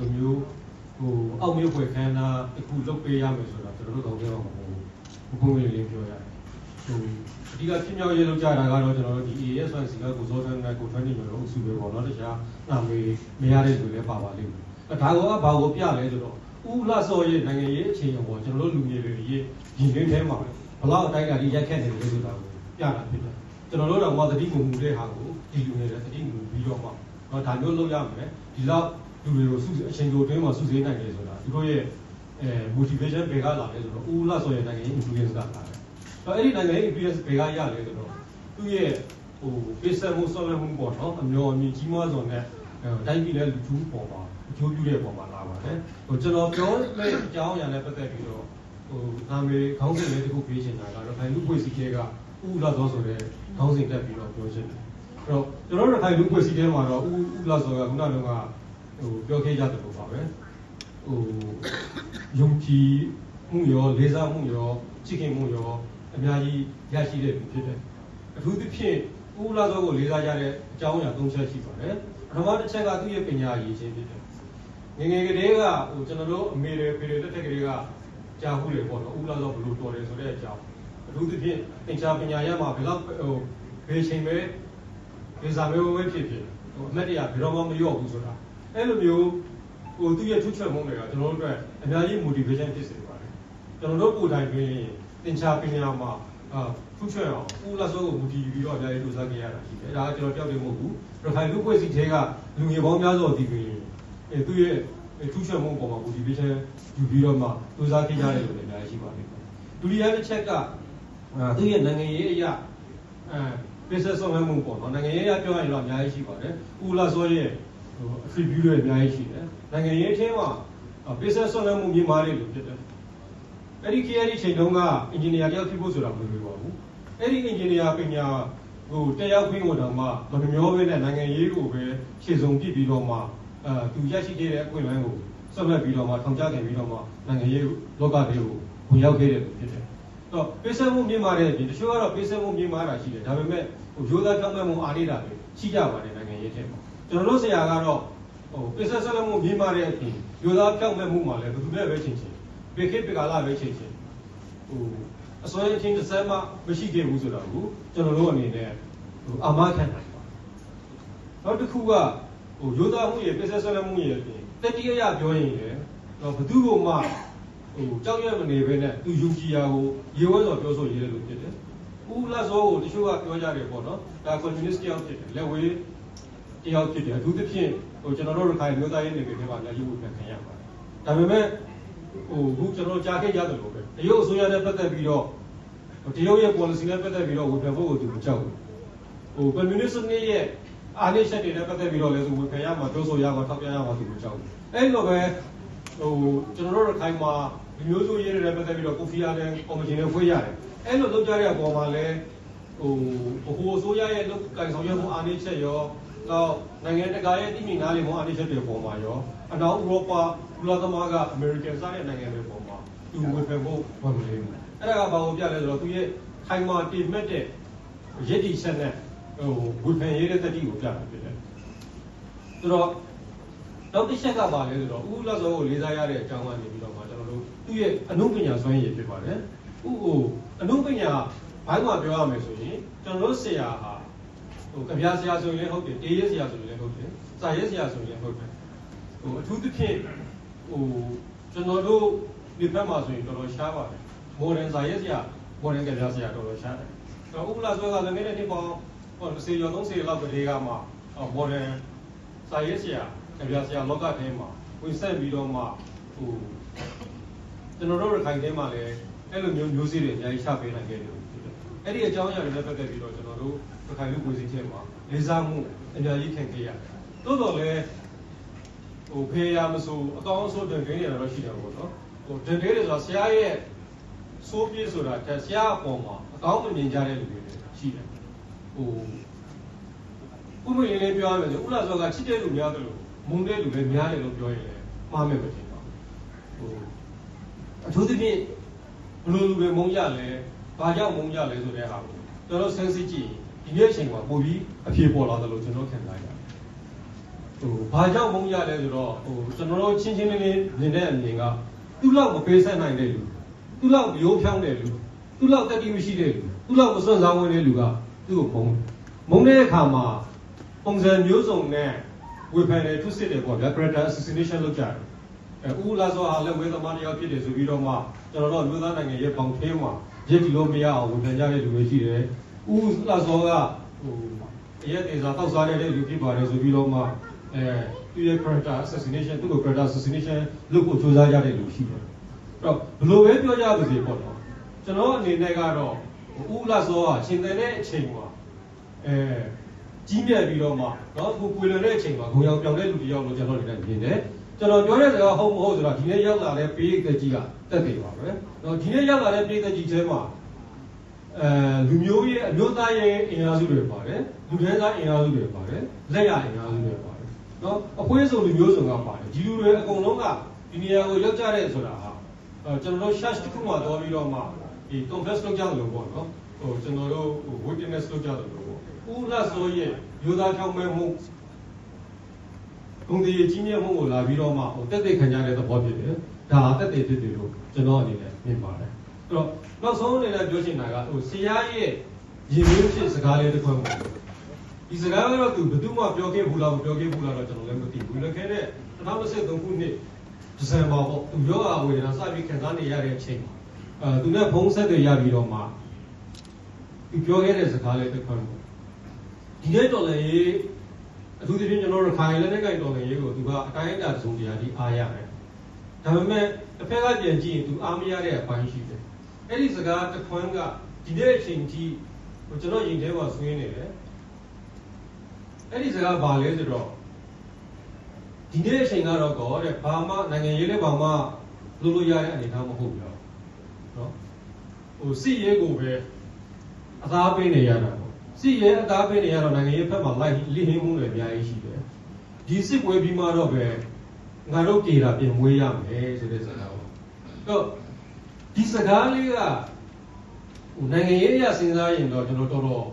လိုမျိုးဟိုအောက်မျိုးဖွယ်ခန်းသားတစ်ခုလုပ်ပေးရမယ်ဆိုတာကျွန်တော်တို့တော့ပြောမှာမဟုတ်ဘူးဘုံလေးလေးပြောရတယ်ဟိုအဓိကဖြစ်မြောက်ရေးလုပ်ကြတာကတော့ကျွန်တော်တို့ဒီ ASFC ကကိုစောထန်းနဲ့ကိုထွန်းနေမျိုးလို့အစုပဲပေါ့နော်တခြားနာမေးမရတဲ့လူလည်းပါပါလိမ့်မယ်အဲဒါကဘာကိုပြလဲဆိုတော့ဥလာစောရဲ့နိုင်ငံရေးအခြေအနေပေါ်ကျွန်တော်တို့လူမျိုးတွေရေးရင်းနှင်းထဲမှာဘလောက်အတိုင်းအတာကြီးရိုက်ခတ်နေတယ်ဆိုတာကိုပြတာဖြစ်တယ်ကျွန်တော်တို့တော့သတိငုံမှုတဲ့ဟာကိုဒီလူတွေလည်းသတိငုံပြီးတော့မှတော့ဒါမျိုးလုပ်ရမယ်ဒီလောက် လူတွေကိုစုအချိန်တိုအတွင်းမှာစုစည်းနိုင်တယ်ဆိုတာသူတို့ရဲ့အဲ motivation ဘယ်ကလာလဲဆိုတော့ဥလာစောရဲ့နိုင်ငံရေး influence ကလာတယ်တော့အဲ့ဒီနိုင်ငံရေး influence ဘယ်ကရလဲဆိုတော့သူ့ရဲ့ဟိုပေးဆက်မှုဆောက်လုပ်မှုပေါ့နော်အမျိုးအမြင့်ကြီးမားစွာနဲ့တိုင်းပြည်နဲ့လူထုပေါ်မှာအကျိုးပြုတဲ့ပုံမှာလာပါတယ်ဟိုကျွန်တော်ပြောမယ့်အကြောင်းအရာနဲ့ပတ်သက်ပြီးတော့ဟိုနာမည်ခေါင်းစဉ်လေးတစ်ခုပေးချင်တာကတော့ခိုင်လူပွေစီကဲကဥလာသောဆိုတဲ့ခေါင်းစဉ်တက်ပြီးတော့ပြောချင်တယ်အဲ့တော့ကျွန်တော်တို့ခိုင်လူပွေစီကဲမှာတော့ဥဥလာသောကခုနက ဟိုပြောခဲ့ကြတယ်လို့ပါပဲဟိုယုံကြည်မှုရောလေးစားမှုရောချစ်ခင်မှုရောအများကြီးရရှိတဲ့ဖြစ်တယ်အထူးသဖြင့်ဥလာသောကိုလေးစားကြတဲ့အကြောင်းအရာ၃ချက်ရှိပါတယ်ပထမတစ်ချက်ကသူ့ရဲ့ပညာရည်ချင်းဖြစ်တယ်ငငယ်ကလေးကဟိုကျွန်တော်တို့အမေတွေဖေတွေတက်တက်ကလေးကကြာခုလေပေါ့နော်ဥလာသောဘလို့တော်တယ်ဆိုတဲ့အကြောင်းအထူးသဖြင့်သင်္ချာပညာရမှာဘယ်တော့ဟိုဘယ်ချိန်ပဲဒီစာမျိုးပဲဖြစ်ဖြစ်ဟိုအမတ်တရားဘယ်တော့မှမလျော့ဘူးဆိုတာ အဲ့လိုမျိုးဟိုသူ့ရဲ့ထုချက်မှုတွေကကျွန်တော်တို့အတွက်အများကြီး motivation ဖြစ်စေပါတယ်ကျွန်တော်တို့ကိုယ်တိုင်တွင်သင်္ချာပညာမှာအာထုချက်အောင်ဥလာသောကိုမူတည်ပြီးတော့အများကြီးလူစားခဲ့ရတာရှိတယ်ဒါကကျွန်တော်ပြောက်တယ်မဟုတ်ဘူးရခိုင်လူ့ဖွဲ့စည်းသေးကလူငယ်ပေါင်းများစွာဒီပင်အဲသူ့ရဲ့ထူးချွန်မှုပေါ်မှာ motivation ယူပြီးတော့မှစူးစမ်းခဲ့ကြတယ်လို့လည်းအများကြီးရှိပါလိမ့်မယ်။ဒုတိယတစ်ချက်ကအာသူ့ရဲ့နိုင်ငံရေးအရာအဲ business ဆောင်ရွက်မှုပေါ့နော်နိုင်ငံရေးအရပြောရရင်တော့အများကြီးရှိပါတယ်။ဦးလာစောရဲ့ ဟို attribute တွေအများကြီးရှိတယ်။နိုင်ငံရေးအထင်းမှာ business ဆောင်ရွက်မှုမြင်မာတယ်လို့ဖြစ်တယ်။အဲ့ဒီ KRI ချိန်တုန်းက engineer တယောက်ဖြစ်ဖို့ဆိုတာမလွယ်ပါဘူး။အဲ့ဒီ engineer ပညာဟိုတက်ရောက်ခွင့်ကိုတော့မှမနှမျောဘဲနဲ့နိုင်ငံရေးကိုပဲခြေစုံပြစ်ပြီးတော့မှအဲသူရရှိခဲ့တဲ့အခွင့်အလမ်းကိုဆက်လက်ပြီးတော့မှထောင်ချခဲ့ပြီးတော့မှနိုင်ငံရေးလောကတွေကိုဝင်ရောက်ခဲ့တဲ့လူဖြစ်တယ်။တော့ပေးဆက်မှုမြင့်မာတဲ့အပြင်တချို့ကတော့ပေးဆက်မှုမြင့်မာတာရှိတယ်။ဒါပေမဲ့ဟိုရိုးသားကြောင်းမဲ့မှုအားနေတာပဲရှိကြပါတယ်နိုင်ငံရေးထဲမှာ။ ကျွန်တော်တို့ဆရာကတော့ဟိုပေးဆက်ဆက်လက်မှုမြင့်မာတဲ့အပြင်ရိုးသားကြောင်းမဲ့မှုမှာလည်းဘယ်သူနဲ့ပဲချင်းချင်းပေခေတ်ပေကာလပဲချင်းချင်းဟိုအစွမ်းအချင်းတစ်စက်မှမရှိခဲ့ဘူးဆိုတာကိုကျွန်တော်တို့အနေနဲ့ဟိုအာမခံနိုင်ပါနောက်တစ်ခုကဟိုရိုးသားမှုရဲ့ပေးဆက်ဆက်လက်မှုရဲ့အပြင်တတိယရပြောရင်လည်းတော့ဘသူ့ကိုမှဟိုကြောက်ရွံ့မနေဘဲနဲ့သူယူကြည်ရာကိုရေဝဲစွာပြောဆိုရေးတယ်လို့ဖြစ်တယ်။ဦးလက်စောကိုတချို့ကပြောကြတယ်ပေါ့နော်။ဒါ communist တယောက်ဖြစ်တယ်။လက်ဝေး တယောက်ဖြစ်တယ်။အထူးသဖြင့်ဟိုကျွန်တော်တို့ရခိုင်မျိုးသားရေးနေပြည်တော်မှာလည်းရုပ်ဝေခံရပါတယ်။ဒါပေမဲ့ဟိုခုကျွန်တော်ကြားခဲ့ရတယ်လို့ပဲ။တရုတ်အစိုးရနဲ့ပတ်သက်ပြီးတော့တရုတ်ရဲ့ policy နဲ့ပတ်သက်ပြီးတော့ဝေဖန်ဖို့ကိုသူမကြောက်ဘူး။ဟို communist နဲ့ရဲ့အားနည်းချက်တွေနဲ့ပတ်သက်ပြီးတော့လည်းသူဝေဖန်ရမှာပြောဆိုရမှာထောက်ပြရမှာသူမကြောက်ဘူး။အဲ့လိုပဲဟိုကျွန်တော်တို့ခိုင်မှာဒီမျိုးစုရေးတွေပတ်သက်ပြီးတော့ကိုဖီယာနဲ့ကော်မရှင်နဲ့ဖွဲ့ရတယ်။အဲ့လိုလုပ်ကြတဲ့အပေါ်မှာလည်းဟိုဘိုးအစိုးရရဲ့လုပ်ကင်ဆောင်ရွက်မှုအားနည်းချက်ရော တော့နိုင်ငံတကာရဲ့တည်မြင်နားလည်မှုအားနည်းချက်တွေပေါ်မှာရောအနောက်ဥရောပကုလသမဂ္ဂအမေရိကန်စတဲ့နိုင်ငံတွေပေါ်မှာသူဝေဖန်ဖို့ဘာမလဲဘူး။အဲ့ဒါကဘာကိုပြလဲဆိုတော့သူရဲ့ခိုင်မာတည်မဲ့တဲ့ရည်တည်ချက်နဲ့ဟိုဝေဖန်ရေးတဲ့တတိကိုပြတာဖြစ်တယ်။ဆိုတော့နောက်တစ်ချက်ကပါလဲဆိုတော့ဥလစောကိုလေးစားရတဲ့အကြောင်းကနေပြီးတော့မှကျွန်တော်တို့သူ့ရဲ့အနုပညာစွမ်းရည်ဖြစ်ပါတယ်။ဥကိုအနုပညာဘိုင်းမှာပြောရမယ်ဆိုရင်ကျွန်တော်တို့ဆရာဟာ ဟိုကြပြဆရာဆိုရင်လည်းဟုတ်တယ်တေးရဆရာဆိုရင်လည်းဟုတ်တယ်စာရေးဆရာဆိုရင်လည်းဟုတ်တယ်ဟိုအထူးသဖြင့်ဟိုကျွန်တော်တို့ဒီဘက်မှာဆိုရင်တော်တော်ရှားပါတယ်မော်ဒန်စာရေးဆရာမော်ဒန်ကြပြဆရာတော်တော်ရှားတယ်။တော့ဥပလာစောကလည်းနည်းနည်းဒီပေါင်းဟို30ရော30လောက်ကလေးကမှမော်ဒန်စာရေးဆရာကြပြဆရာလောကထဲမှာဝင်ဆက်ပြီးတော့မှဟိုကျွန်တော်တို့ရခိုင်ထဲမှာလည်းအဲ့လိုမျိုးမျိုးစေ့တွေအများကြီးချပေးနိုင်ခဲ့တယ်။အဲ့ဒီအကြောင်းအရာတွေနဲ့ပတ်သက်ပြီးတော့ကျွန်တော်တို့ ရခိုင်လူကိုယ်စီချက်မှာလေးစားမှုအများကြီးခံခဲ့ရတယ်။တိုးတော်လည်းဟိုဖေးရမဆိုအကောင်းဆုံးတင်ခင်းနေရတော့ရှိတယ်ပေါ့နော်။ဟိုတင်ခင်းတယ်ဆိုတာဆရာရဲ့စိုးပြေးဆိုတာဆရာအပေါ်မှာအကောင်းမမြင်ကြတဲ့လူတွေရှိတယ်။ဟိုဥမရင်းလေးပြောရမယ်ဆိုဥလာစောကချစ်တဲ့လူများတယ်လို့မုန်းတဲ့လူလည်းများတယ်လို့ပြောရင်လည်းမှားမယ်ပဲထင်ပါဟိုအထူးသဖြင့်ဘယ်လိုလူတွေမုန်းကြလဲဘာကြောင့်မုန်းကြလဲဆိုတဲ့ဟာကိုကျွန်တော်ဆန်းစစ်ကြည့် ဒီနေ့အချိန်မှာပို့ပြီးအဖြေပေါ်လာတယ်လို့ကျွန်တော်ခံစားရတယ်ဟိုဘာကြောင့်မုန်းရလဲဆိုတော့ဟိုကျွန်တော်တို့ချင်းချင်းလေးလေးမြင်တဲ့အမြင်ကသူ့လောက်မပေးဆက်နိုင်တဲ့လူသူ့လောက်ရိုးဖြောင်းတဲ့လူသူ့လောက်တက်တိမရှိတဲ့လူသူ့လောက်မစွန့်စားဝင်တဲ့လူကသူ့ကိုမုန်းတယ်မုန်းတဲ့အခါမှာပုံစံမျိုးစုံနဲ့ဝေဖန်တယ်ထုစစ်တယ်ပေါ့ဗျာ character assassination လုပ်ကြတယ်အဲဦးလာစောဟာလည်းဝေသမားတစ်ယောက်ဖြစ်တယ်ဆိုပြီးတော့မှကျွန်တော်တို့မျိုးသားနိုင်ငံရဲ့ပေါင်ထင်းမှာရစ်တီလို့မရအောင်ဝေဖန်ကြတဲ့လူတွေရှိတယ် ဦးလှစောကဟိုအရက်တေစာတောက်စားတဲ့လူဖြစ်ပါတယ်ဆိုပြီးတော့မှအဲသူရဲ့ character assassination သူ့ကို character assassination လုပ်ဖို့ကြိုးစားကြတဲ့လူရှိတယ်။အဲ့တော့ဘလို့ပဲပြောကြပါစေပေါ့နော်။ကျွန်တော်အနေနဲ့ကတော့ဦးလှစောကရှင်သန်တဲ့အချိန်မှာအဲကြီးမြတ်ပြီးတော့မှနော်ကိုပွေလွန်တဲ့အချိန်မှာဂုံရောက်ပြောင်းတဲ့လူတယောက်လို့ကျွန်တော်အနေနဲ့မြင်တယ်။ကျွန်တော်ပြောတဲ့စကားဟုတ်မဟုတ်ဆိုတာဒီနေ့ရောက်လာတဲ့ပေးသက်ကြီးကတက်တယ်ပါပဲ။နော်ဒီနေ့ရောက်လာတဲ့ပေးသက်ကြီးထဲမှာ အဲလူမျိုးရဲ့အမျိုးသားရဲ့အင်အားစုတွေပါတယ်လူတန်းစားအင်အားစုတွေပါတယ်လက်ရအင်အားစုတွေပါတယ်နော်အဖွဲ့စုံလူမျိုးစုံကပါတယ်ဒီလူတွေအကုန်လုံးကဒီနေရာကိုရောက်ကြတဲ့ဆိုတာဟာကျွန်တော်တို့ search တစ်ခုမှသွားပြီးတော့မှဒီ complex လောက်ကြတယ်လို့ပေါ့နော်ဟိုကျွန်တော်တို့ witness လောက်ကြတယ်လို့ပေါ့ဦးလဆိုရဲ့ယူသားချောင်းမဲမှုုံတည်ကြီးမြတ်မှုကိုလာပြီးတော့မှဟိုတက်တဲ့ခံကြတဲ့သဘောဖြစ်တယ်။ဒါတက်တဲ့ဖြစ်တယ်လို့ကျွန်တော်အနေနဲ့မြင်ပါတယ်။ တော့နောက်ဆုံးအနေနဲ့ပြောချင်တာကဟိုဆရာရဲ့ရည်ရင်းဖြစ်စကားလေးတစ်ခွန်းပေါ့ဒီစကားကတော့သူဘယ်သူမှပြောခဲ့ဘူးလားမပြောခဲ့ဘူးလားတော့ကျွန်တော်လည်းမသိဘူးလည်းခဲတဲ့2023ခုနှစ်ဒီဇင်ဘာပေါ့သူရောဂါဝေဒနာစပြီးခံစားနေရတဲ့အချိန်မှာအဲသူနဲ့ဖုန်းဆက်တွေရပြီးတော့မှသူပြောခဲ့တဲ့စကားလေးတစ်ခွန်းပေါ့ဒီနေ့တော်လည်းအထူးသဖြင့်ကျွန်တော်တို့ခိုင်လည်းနဲ့ကြိုက်တော်လည်းရေးကိုသူကအတိုင်းအတာသုံးတရားကြီးအားရတယ်ဒါပေမဲ့တစ်ဖက်ကပြန်ကြည့်ရင်သူအားမရတဲ့အပိုင်းရှိတယ် အဲ့ဒီစကားတစ်ခွန်းကဒီနေ့အချိန်ကြီးဟိုကျွန်တော်ရင်ထဲမှာဆွေးနေတယ်အဲ့ဒီစကားဘာလဲဆိုတော့ဒီနေ့အချိန်ကတော့ကောတဲ့ဘာမှနိုင်ငံရေးလည်းဘာမှလုပ်လို့ရတဲ့အနေအထားမဟုတ်ဘူးနော်ဟိုစစ်ရေးကိုပဲအသားပေးနေရတာပေါ့စစ်ရေးအသားပေးနေရတော့နိုင်ငံရေးဘက်မှာလိုက်လိဟင်းမှုတွေအများကြီးရှိတယ်ဒီစစ်ပွဲပြီးမှတော့ပဲငါတို့ကြေတာပြင်မွေးရမယ်ဆိုတဲ့စကားပေါ့တော့ ဒီစကားလေးကဟိုနိုင်ငံရေးအရစဉ်းစားရင်တော့ကျွန်တော်တော်တော်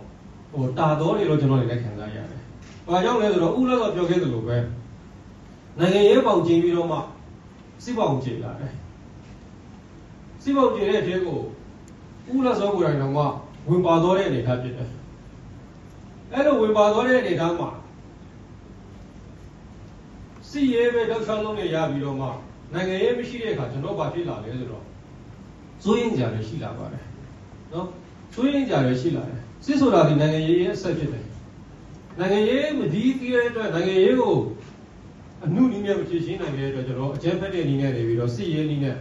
ဟိုတာတော်တွေတော့ကျွန်တော်လည်းခံစားရတယ်။ဘာကြောင့်လဲဆိုတော့ဥလာတော့ပြောခဲ့သလိုပဲနိုင်ငံရေးပေါင်ကျင်းပြီးတော့မှစစ်ပေါင်ကျင်းလာတယ်။စစ်ပေါင်ကျင်းတဲ့အထဲကိုဥလာစောကိုယ်တိုင်တော့မှဝင်ပါတော့တဲ့အနေအထားဖြစ်တယ်။အဲ့လိုဝင်ပါတော့တဲ့အနေအထားမှာစစ်ရေးပဲတောက်ချောင်းလုံးနဲ့ရပြီးတော့မှနိုင်ငံရေးမရှိတဲ့အခါကျွန်တော်ဘာဖြစ်လာလဲဆိုတော့ စိုးရင်ကြရရှိလာပါတယ်။နော်စိုးရင်ကြရရှိလာတယ်။စစ်ဆိုတာဒီနိုင်ငံရေးရဲ့အဆက်ဖြစ်တယ်။နိုင်ငံရေးမဒီတည်တဲ့အတွက်နိုင်ငံရေးကိုအမှုနည်းနဲ့မဖြေရှင်းနိုင်တဲ့အတွက်ကျွန်တော်အကြမ်းဖက်တဲ့နည်းနဲ့နေပြီးတော့စစ်ရေးနည်းနဲ့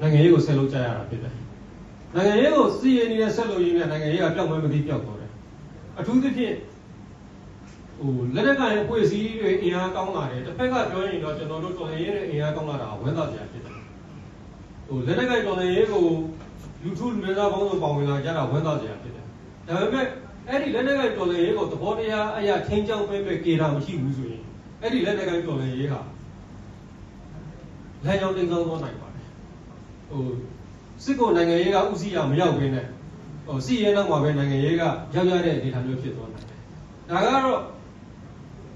နိုင်ငံရေးကိုဆက်လုပ်ကြရတာဖြစ်တယ်။နိုင်ငံရေးကိုစစ်ရေးနည်းနဲ့ဆက်လုပ်ရင်းနဲ့နိုင်ငံရေးကပျောက်မဲမသိပျောက်သွားတယ်။အထူးသဖြင့်ဟိုလက်နက်ကလည်းအဖွဲ့အစည်းတွေအင်အားကောင်းလာတယ်။တစ်ဖက်ကပြောရင်တော့ကျွန်တော်တို့တော်လှန်ရေးနဲ့အင်အားကောင်းလာတာဝန်သာစရာဖြစ်တယ်။ ဟိုလက်နက်ကတော်လှန်ရေးကိုလူထုလူသားပေါင်းစုံပေါဝင်လာကြတာဝန်သာစရာဖြစ်တယ်။ဒါပေမဲ့အဲ့ဒီလက်နက်ကတော်လှန်ရေးကိုသဘောတရားအရာထိန်းချောင်းပေးမဲ့ကေတာမရှိဘူးဆိုရင်အဲ့ဒီလက်နက်ကတော်လှန်ရေးဟာလမ်းကြောင်းတင်ဆောင်သွားနိုင်ပါတယ်။ဟိုစစ်ကိုနိုင်ငံရေးကဥစည်းရမရောက်ဘဲနဲ့ဟိုစီရဲနောက်မှာပဲနိုင်ငံရေးကရောက်ရတဲ့အနေအထားမျိုးဖြစ်သွားနိုင်တယ်။ဒါကတော့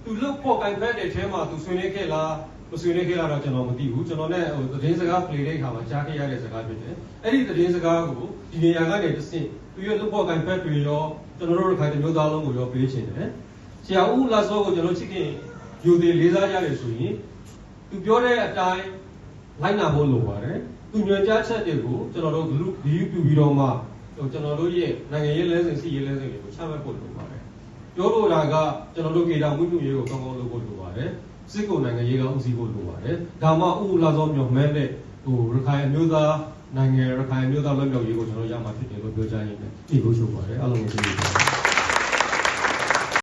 သူလုတ်ပေါ်ကင်ဖက်တဲ့ထဲမှာသူဆွေးနွေးခဲ့လား မဆွေးနွေးခဲ့လားတော့ကျွန်တော်မသိဘူးကျွန်တော်လည်းဟိုသတင်းစကား play တဲ့အခါမှာကြားခဲ့ရတဲ့စကားဖြစ်တယ်အဲ့ဒီသတင်းစကားကိုဒီနေရာကနေတစ်ဆင့်သူရဲ့လုတ်ပေါ်ကင်ဖက်တွေရောကျွန်တော်တို့ခိုင်တမျိုးသားလုံးကိုရောပေးချင်တယ်ဆရာဦးလာစောကိုကျွန်တော်ချစ်ခင်ယူသေးလေးစားရတယ်ဆိုရင်သူပြောတဲ့အတိုင်းလိုက်နာဖို့လိုပါတယ်သူညွှန်ကြားချက်တွေကိုကျွန်တော်တို့ group view ပြုပြီးတော့မှဟိုကျွန်တော်တို့ရဲ့နိုင်ငံရေးလဲစဉ်စီရေးလဲစဉ်တွေကိုချမှတ်ဖို့လိုပါတယ်ပြောလို့တာကကျွန်တော်တို့ကေတာဝိပုရေးကိုကောင်းကောင်းလုပ်ဖို့လိုပါတယ် စစ်ကုနိုင်ငံရေးကဥစည်းဖို့လိုပါတယ်ဒါမှဥလာစောမြော်မဲတဲ့ဟိုရခိုင်အမျိုးသားနိုင်ငံရခိုင်အမျိုးသားလွတ်မြောက်ရေးကိုကျွန်တော်ရမှာဖြစ်တယ်လို့ပြောကြရင်းနဲ့ဒီလိုချုပ်ပါတယ်အားလုံးကိုကျေးဇူးတင်ပါတယ်